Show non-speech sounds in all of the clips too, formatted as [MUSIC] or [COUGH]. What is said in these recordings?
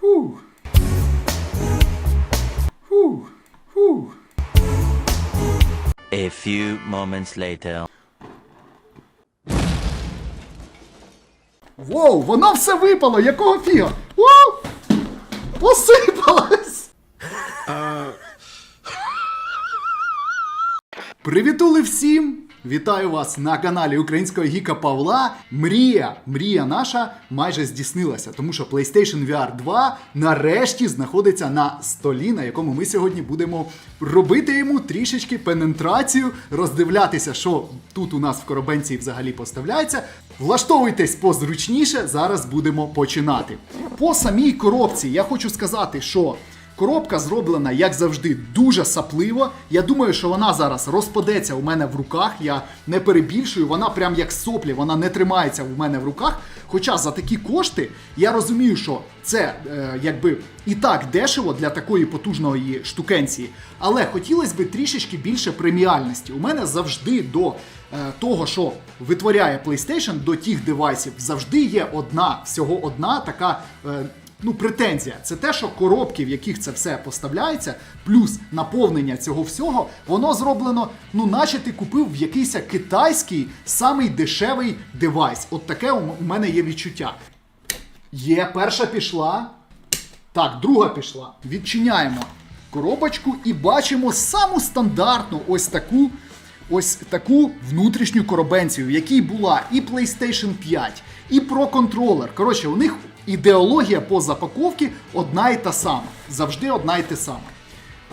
Фух. Фух. Фух. A few moments later. Воу, воно все випало! Якого фіга? Воу! Посипалось! Привітули всім! Вітаю вас на каналі Українського Гіка Павла. Мрія, мрія наша майже здійснилася, тому що PlayStation VR 2 нарешті знаходиться на столі, на якому ми сьогодні будемо робити йому трішечки пенетрацію, роздивлятися, що тут у нас в коробенці взагалі поставляється. Влаштовуйтесь позручніше, зараз будемо починати. По самій коробці я хочу сказати, що Коробка зроблена, як завжди, дуже сапливо. Я думаю, що вона зараз розпадеться у мене в руках. Я не перебільшую, вона прям як соплі, вона не тримається у мене в руках. Хоча за такі кошти я розумію, що це е, якби і так дешево для такої потужної штукенції. Але хотілося б трішечки більше преміальності. У мене завжди до е, того, що витворяє PlayStation, до тих девайсів, завжди є одна, всього одна така. е, ну, претензія. Це те, що коробки, в яких це все поставляється, плюс наповнення цього всього, воно зроблено, ну, наче ти купив в якийсь китайський самий дешевий девайс. От таке у мене є відчуття. Є, перша пішла. Так, друга пішла. Відчиняємо коробочку і бачимо саму стандартну ось таку. Ось таку внутрішню коробенцію, в якій була і PlayStation 5, і Pro Controller. Коротше, у них ідеологія по запаковці одна і та сама. Завжди одна і та сама.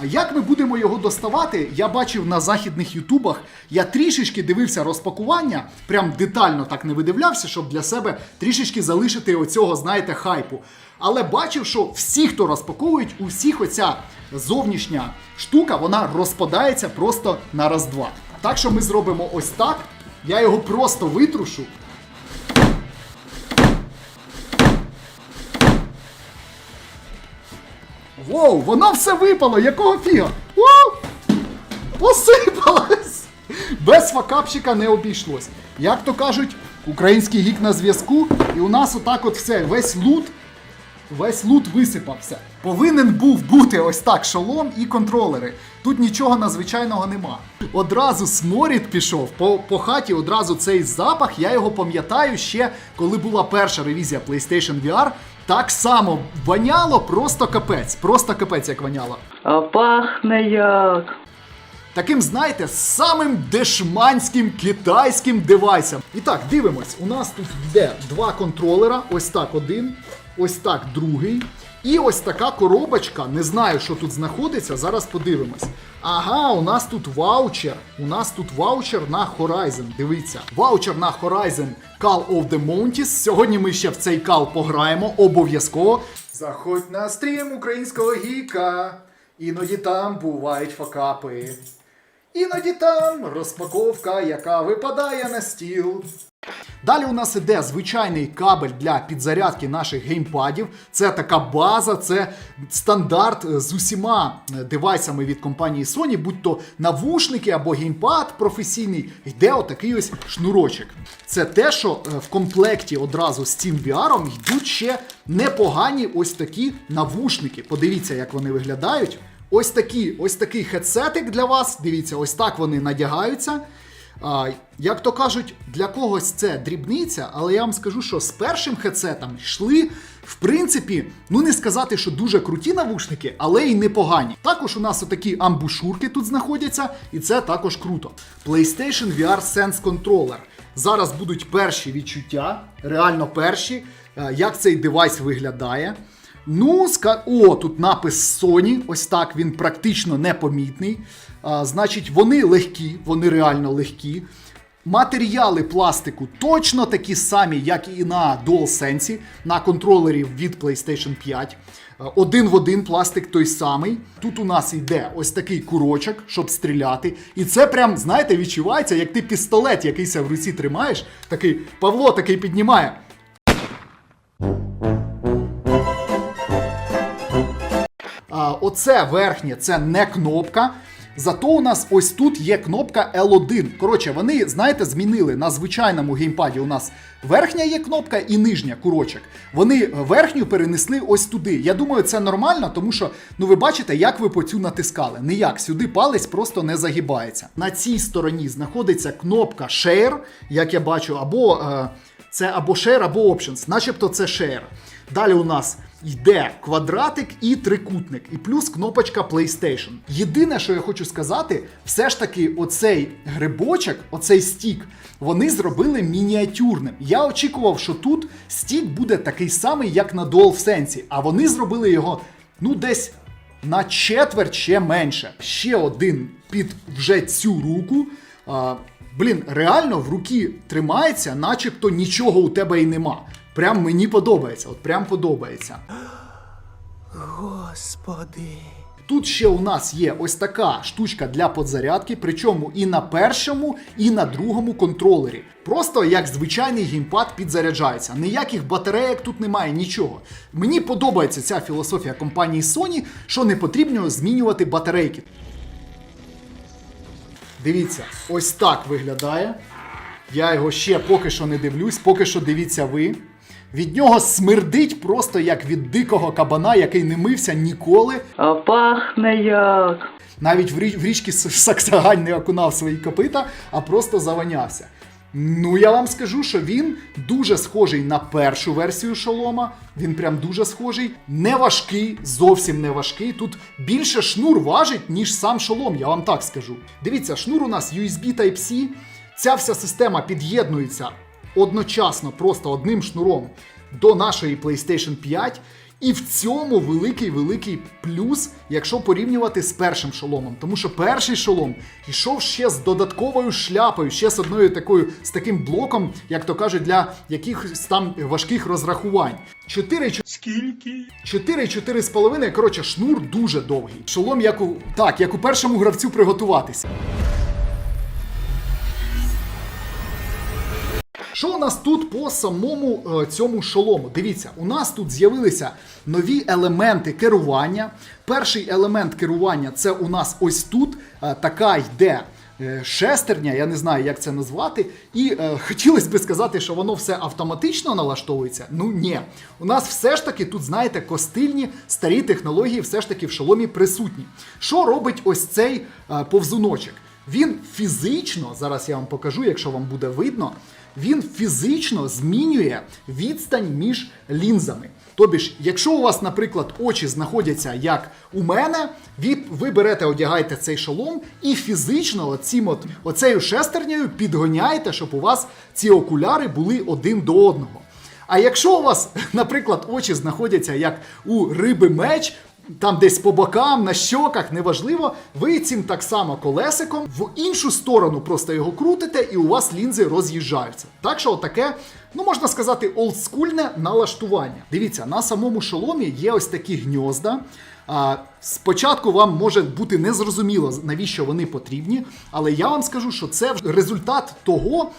А як ми будемо його доставати, я бачив на західних ютубах. Я трішечки дивився розпакування, прям детально так не видивлявся, щоб для себе трішечки залишити оцього, знаєте, хайпу. Але бачив, що всі, хто розпаковують, у всіх оця зовнішня штука, вона розпадається просто на раз-два. Так що ми зробимо ось так. Я його просто витрушу. Воу, воно все випало! Якого фіга? Воу! Посипалось! Без факапчика не обійшлось. Як то кажуть, український гік на зв'язку, і у нас отак от все, весь лут, весь лут висипався. Повинен був бути ось так шолом і контролери. Тут нічого надзвичайного нема. Одразу сморід пішов по, по хаті, одразу цей запах. Я його пам'ятаю ще, коли була перша ревізія PlayStation VR. Так само воняло, просто капець, просто капець як воняло. А пахне як. Таким, знаєте, самим дешманським китайським девайсом. І так, дивимось. У нас тут йде два контролера. Ось так один, ось так другий. І ось така коробочка. Не знаю, що тут знаходиться. Зараз подивимось. Ага, у нас тут ваучер. У нас тут ваучер на Horizon. Дивіться, ваучер на Horizon Call of the Mounties. Сьогодні ми ще в цей кал пограємо обов'язково. Заходь на стрім українського гіка. Іноді там бувають факапи. Іноді там розпаковка, яка випадає на стіл. Далі у нас іде звичайний кабель для підзарядки наших геймпадів. Це така база, це стандарт е, з усіма е, девайсами від компанії Sony, будь то навушники або геймпад професійний, йде отакий ось шнурочок. Це те, що е, в комплекті одразу з цим VR йдуть ще непогані ось такі навушники. Подивіться, як вони виглядають. Ось такі, ось такий хедсетик для вас. Дивіться, ось так вони надягаються. А, як то кажуть, для когось це дрібниця, але я вам скажу, що з першим хедсетом йшли, в принципі, ну не сказати, що дуже круті навушники, але й непогані. Також у нас отакі амбушурки тут знаходяться, і це також круто. PlayStation VR Sense Controller. Зараз будуть перші відчуття, реально перші, е, як цей девайс виглядає. Ну, ска... о, тут напис Sony, ось так він практично непомітний. А, значить, вони легкі, вони реально легкі. Матеріали пластику точно такі самі, як і на DualSense, на контролері від PlayStation 5. Один в один пластик той самий. Тут у нас йде ось такий курочок, щоб стріляти. І це прям, знаєте, відчувається, як ти пістолет якийсь в руці тримаєш. Такий Павло такий піднімає. Оце верхнє, це не кнопка. Зато у нас ось тут є кнопка L1. Коротше, вони, знаєте, змінили на звичайному геймпаді. У нас верхня є кнопка і нижня курочок. Вони верхню перенесли ось туди. Я думаю, це нормально, тому що ну ви бачите, як ви по цю натискали. Ніяк сюди палець просто не загибається. На цій стороні знаходиться кнопка Share, як я бачу, або е, це або Share, або Options, начебто це Share. Далі у нас йде квадратик і трикутник, і плюс кнопочка PlayStation. Єдине, що я хочу сказати, все ж таки, оцей грибочок, оцей стік, вони зробили мініатюрним. Я очікував, що тут стік буде такий самий, як на DualSense, а вони зробили його ну десь на четверть ще менше. Ще один під вже цю руку. Блін, реально в руки тримається, начебто нічого у тебе і нема. Прям мені подобається, от прям подобається. Господи. Тут ще у нас є ось така штучка для подзарядки, причому і на першому, і на другому контролері. Просто як звичайний геймпад підзаряджається. Ніяких батареїк тут немає, нічого. Мені подобається ця філософія компанії Sony, що не потрібно змінювати батарейки. Дивіться, ось так виглядає. Я його ще поки що не дивлюсь, поки що дивіться ви. Від нього смердить просто як від дикого кабана, який не мився ніколи. А пахне як. Навіть в, річ, в річці Саксагань не окунав свої копита, а просто заванявся. Ну, я вам скажу, що він дуже схожий на першу версію шолома. Він прям дуже схожий. Не важкий, зовсім не важкий. Тут більше шнур важить, ніж сам шолом, я вам так скажу. Дивіться, шнур у нас USB Type-C. Ця вся система під'єднується одночасно, просто одним шнуром до нашої PlayStation 5. І в цьому великий великий плюс, якщо порівнювати з першим шоломом. Тому що перший шолом йшов ще з додатковою шляпою, ще з одною такою, з таким блоком, як то кажуть, для якихось там важких розрахувань. 4 Скільки? 4-4,5, коротше, шнур дуже довгий. Шолом, як у так, як у першому гравцю приготуватися. Що у нас тут по самому е, цьому шолому? Дивіться, у нас тут з'явилися нові елементи керування. Перший елемент керування це у нас ось тут е, така йде. е, Шестерня, я не знаю, як це назвати, і е, [LAUGHS] хотілося б сказати, що воно все автоматично налаштовується. Ну ні, у нас все ж таки тут, знаєте, костильні старі технології, все ж таки в шоломі присутні. Що робить ось цей е, повзуночок? Він фізично, зараз я вам покажу, якщо вам буде видно, він фізично змінює відстань між лінзами. Тобі ж, якщо у вас, наприклад, очі знаходяться як у мене, ви, ви берете, одягаєте цей шолом і фізично оцім от, оцею шестернею підгоняєте, щоб у вас ці окуляри були один до одного. А якщо у вас, [LAUGHS] наприклад, очі знаходяться як у риби меч, там десь по бокам, на щоках, неважливо, ви цим так само колесиком в іншу сторону просто його крутите, і у вас лінзи роз'їжджаються. Так що таке, ну можна сказати, олдскульне налаштування. Дивіться, на самому шоломі є ось такі гнізда. Спочатку вам може бути незрозуміло, навіщо вони потрібні, але я вам скажу, що це результат того,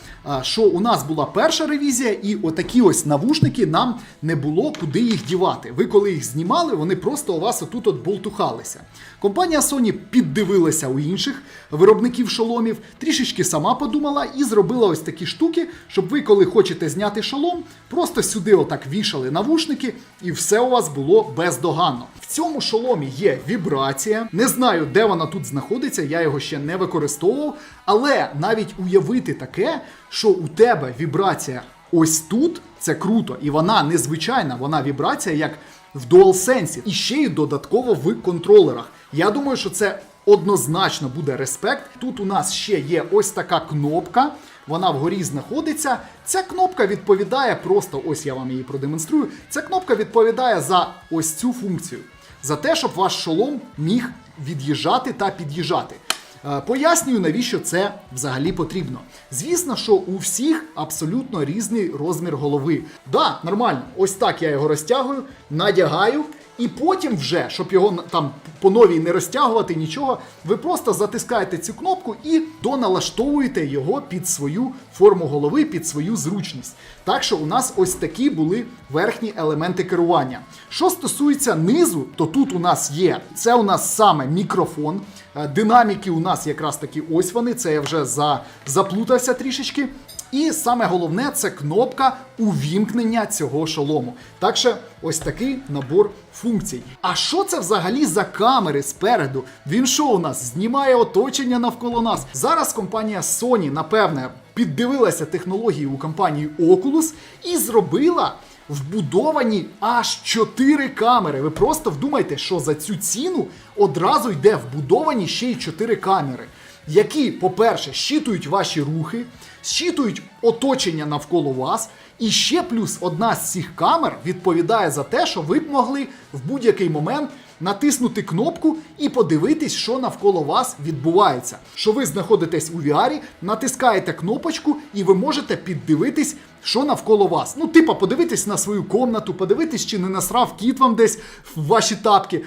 що у нас була перша ревізія, і отакі ось навушники нам не було куди їх дівати. Ви коли їх знімали, вони просто у вас отут от болтухалися. Компанія Sony піддивилася у інших виробників шоломів, трішечки сама подумала і зробила ось такі штуки, щоб ви, коли хочете зняти шолом, просто сюди отак вішали навушники, і все у вас було бездоганно. В цьому шоломі є вібрація. Не знаю, де вона тут знаходиться, я його ще не використовував. Але навіть уявити таке, що у тебе вібрація ось тут, це круто, і вона незвичайна, вона вібрація як в DualSense, і ще й додатково в контролерах. Я думаю, що це однозначно буде респект. Тут у нас ще є ось така кнопка. Вона вгорі знаходиться. Ця кнопка відповідає просто, ось я вам її продемонструю. Ця кнопка відповідає за ось цю функцію. За те, щоб ваш шолом міг від'їжджати та під'їжджати. Е, Пояснюю, навіщо це взагалі потрібно. Звісно, що у всіх абсолютно різний розмір голови. Да, нормально, ось так я його розтягую, надягаю. І потім вже, щоб його там по новій не розтягувати нічого, ви просто затискаєте цю кнопку і доналаштовуєте його під свою форму голови, під свою зручність. Так що у нас ось такі були верхні елементи керування. Що стосується низу, то тут у нас є це у нас саме мікрофон. Е, Динаміки у нас якраз таки ось вони. Це я вже за, заплутався трішечки. І саме головне це кнопка увімкнення цього шолому. Так що ось такий набор функцій. А що це взагалі за камери спереду? Він що у нас знімає оточення навколо нас? Зараз компанія Sony, напевне, піддивилася технології у компанії Oculus і зробила вбудовані аж 4 камери. Ви просто вдумайте, що за цю ціну одразу йде вбудовані ще й 4 камери які, по-перше, щитують ваші рухи, щитують оточення навколо вас. І ще плюс одна з цих камер відповідає за те, що ви б могли в будь-який момент натиснути кнопку і подивитись, що навколо вас відбувається. Що ви знаходитесь у VR, натискаєте кнопочку, і ви можете піддивитись, що навколо вас. Ну, типа, подивитись на свою комнату, подивитись, чи не насрав кіт вам десь в ваші тапки.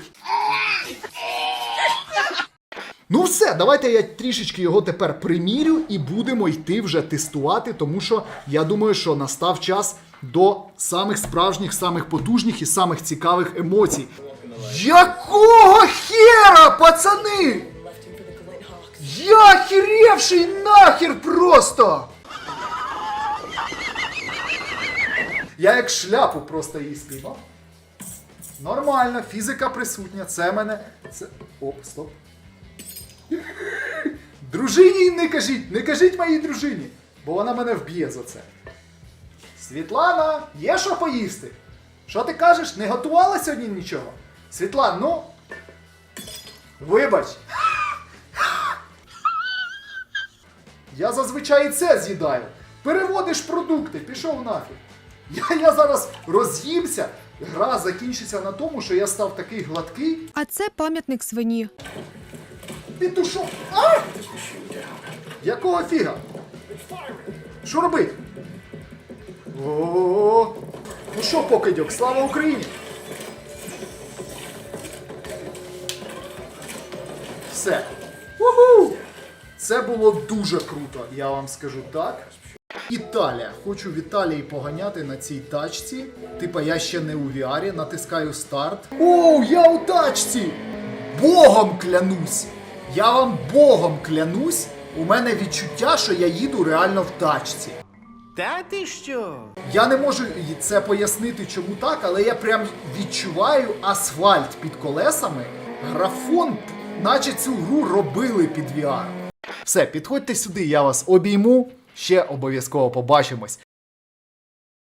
Ну все, давайте я трішечки його тепер примірю і будемо йти вже тестувати, тому що я думаю, що настав час до самих справжніх, самих потужних і самих цікавих емоцій. Якого хера, пацани? Я хіревший нахер просто! Я як шляпу просто її спіймав. Нормально, фізика присутня. Це мене. Це. Оп, стоп. Дружині не кажіть, не кажіть моїй дружині, бо вона мене вб'є за це. Світлана, є що поїсти? Що ти кажеш? Не готувала сьогодні нічого? Світлана, ну. Вибач. Я зазвичай і це з'їдаю. Переводиш продукти, пішов нафіг. Я, я зараз роз'їмся, гра закінчиться на тому, що я став такий гладкий, А це пам'ятник свині. Петушок. А! Якого фіга? Що робить? О, ну що, покидьок, слава Україні! Все. Уху! Це було дуже круто, я вам скажу так. Італія. Хочу в Італії поганяти на цій тачці. Типа я ще не у VR, натискаю старт. Оу, я у тачці! Богом клянусь! Я вам Богом клянусь! У мене відчуття, що я їду реально в тачці. Та ти що? Я не можу це пояснити, чому так, але я прям відчуваю асфальт під колесами. Графон, наче цю гру робили під VR. Все, підходьте сюди, я вас обійму. Ще обов'язково побачимось.